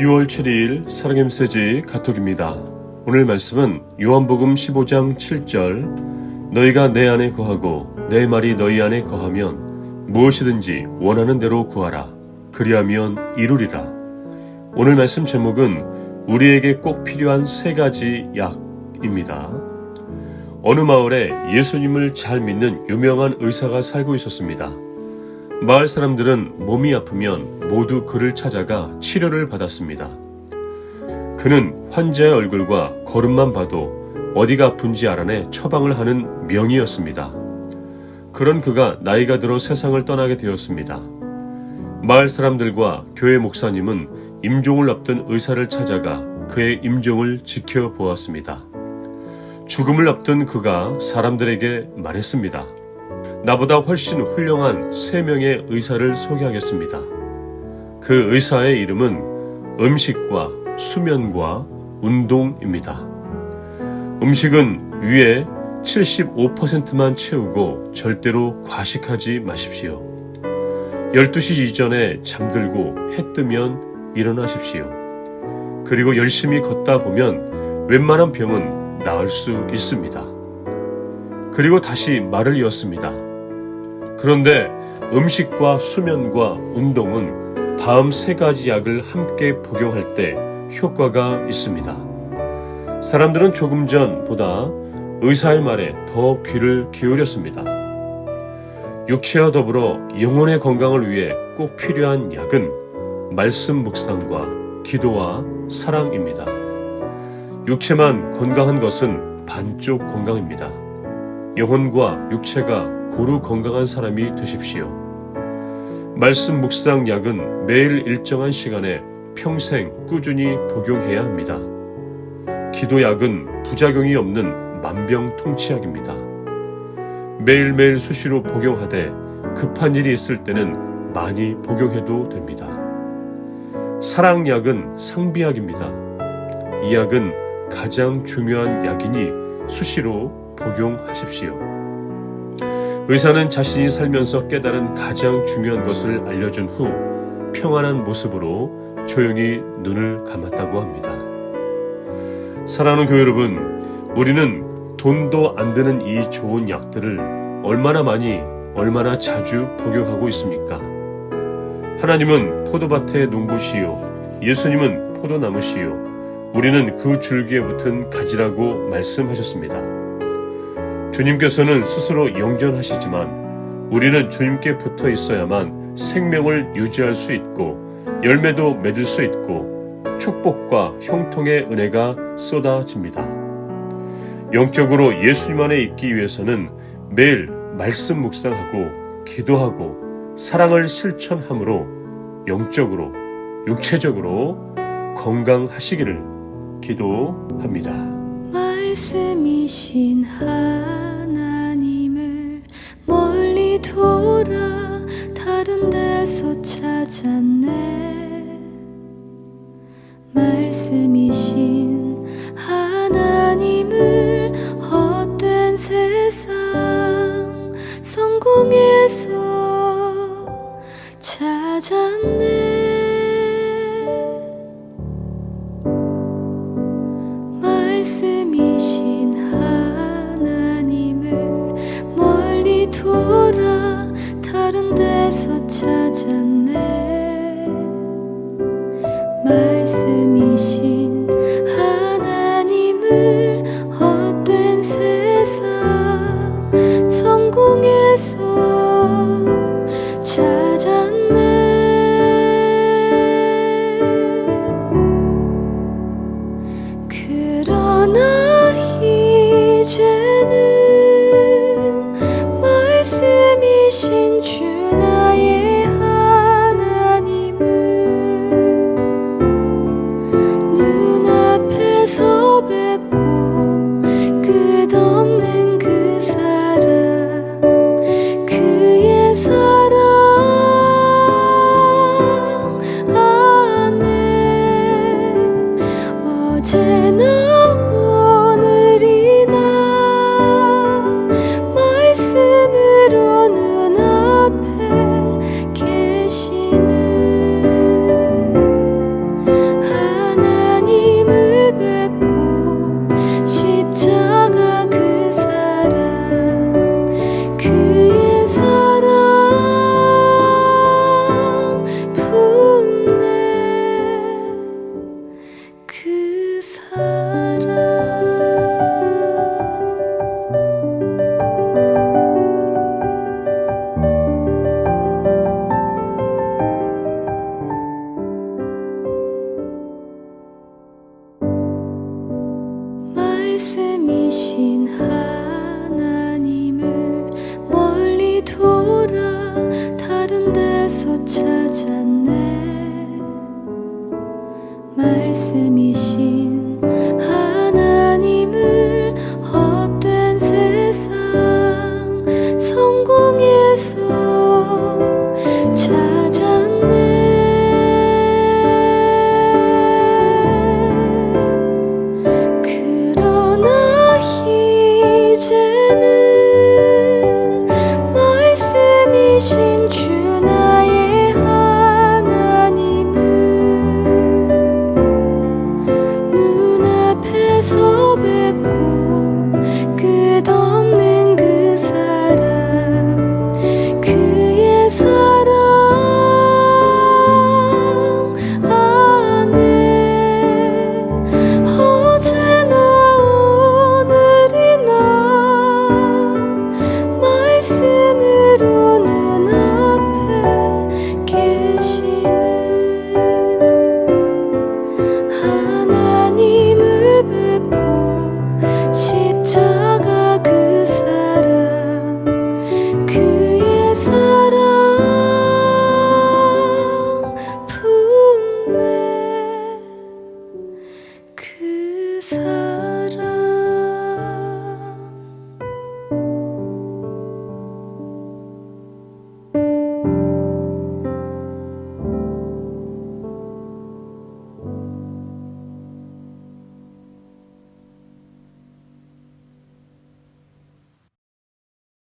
6월 7일 사랑의 메시지 가톡입니다. 오늘 말씀은 요한복음 15장 7절 너희가 내 안에 거하고 내 말이 너희 안에 거하면 무엇이든지 원하는 대로 구하라. 그리하면 이루리라. 오늘 말씀 제목은 우리에게 꼭 필요한 세 가지 약입니다. 어느 마을에 예수님을 잘 믿는 유명한 의사가 살고 있었습니다. 마을 사람들은 몸이 아프면 모두 그를 찾아가 치료를 받았습니다. 그는 환자의 얼굴과 걸음만 봐도 어디가 아픈지 알아내 처방을 하는 명이었습니다. 그런 그가 나이가 들어 세상을 떠나게 되었습니다. 마을 사람들과 교회 목사님은 임종을 앞둔 의사를 찾아가 그의 임종을 지켜보았습니다. 죽음을 앞둔 그가 사람들에게 말했습니다. 나보다 훨씬 훌륭한 세 명의 의사를 소개하겠습니다. 그 의사의 이름은 음식과 수면과 운동입니다. 음식은 위에 75%만 채우고 절대로 과식하지 마십시오. 12시 이전에 잠들고 해 뜨면 일어나십시오. 그리고 열심히 걷다 보면 웬만한 병은 나을 수 있습니다. 그리고 다시 말을 이었습니다. 그런데 음식과 수면과 운동은 다음 세 가지 약을 함께 복용할 때 효과가 있습니다. 사람들은 조금 전보다 의사의 말에 더 귀를 기울였습니다. 육체와 더불어 영혼의 건강을 위해 꼭 필요한 약은 말씀 묵상과 기도와 사랑입니다. 육체만 건강한 것은 반쪽 건강입니다. 영혼과 육체가 고루 건강한 사람이 되십시오. 말씀 묵상 약은 매일 일정한 시간에 평생 꾸준히 복용해야 합니다. 기도 약은 부작용이 없는 만병통치약입니다. 매일매일 수시로 복용하되 급한 일이 있을 때는 많이 복용해도 됩니다. 사랑 약은 상비약입니다. 이 약은 가장 중요한 약이니 수시로 복용하십시오. 의사는 자신이 살면서 깨달은 가장 중요한 것을 알려준 후 평안한 모습으로 조용히 눈을 감았다고 합니다. 사랑하는 교회 여러분, 우리는 돈도 안 드는 이 좋은 약들을 얼마나 많이, 얼마나 자주 복용하고 있습니까? 하나님은 포도밭의 농부시요, 예수님은 포도나무시요, 우리는 그 줄기에 붙은 가지라고 말씀하셨습니다. 주님께서는 스스로 영전하시지만 우리는 주님께 붙어 있어야만 생명을 유지할 수 있고 열매도 맺을 수 있고 축복과 형통의 은혜가 쏟아집니다. 영적으로 예수님 안에 있기 위해서는 매일 말씀 묵상하고 기도하고 사랑을 실천함으로 영적으로 육체적으로 건강하시기를 기도합니다. 말씀이신 하나님을 멀리 돌아 다른 데서 찾았네. 말씀이신 하나님을 헛된 세상 성공에서 찾았네 말씀이신 하나님을 멀리 돌아 다른 데서 찾았네. 말씀이신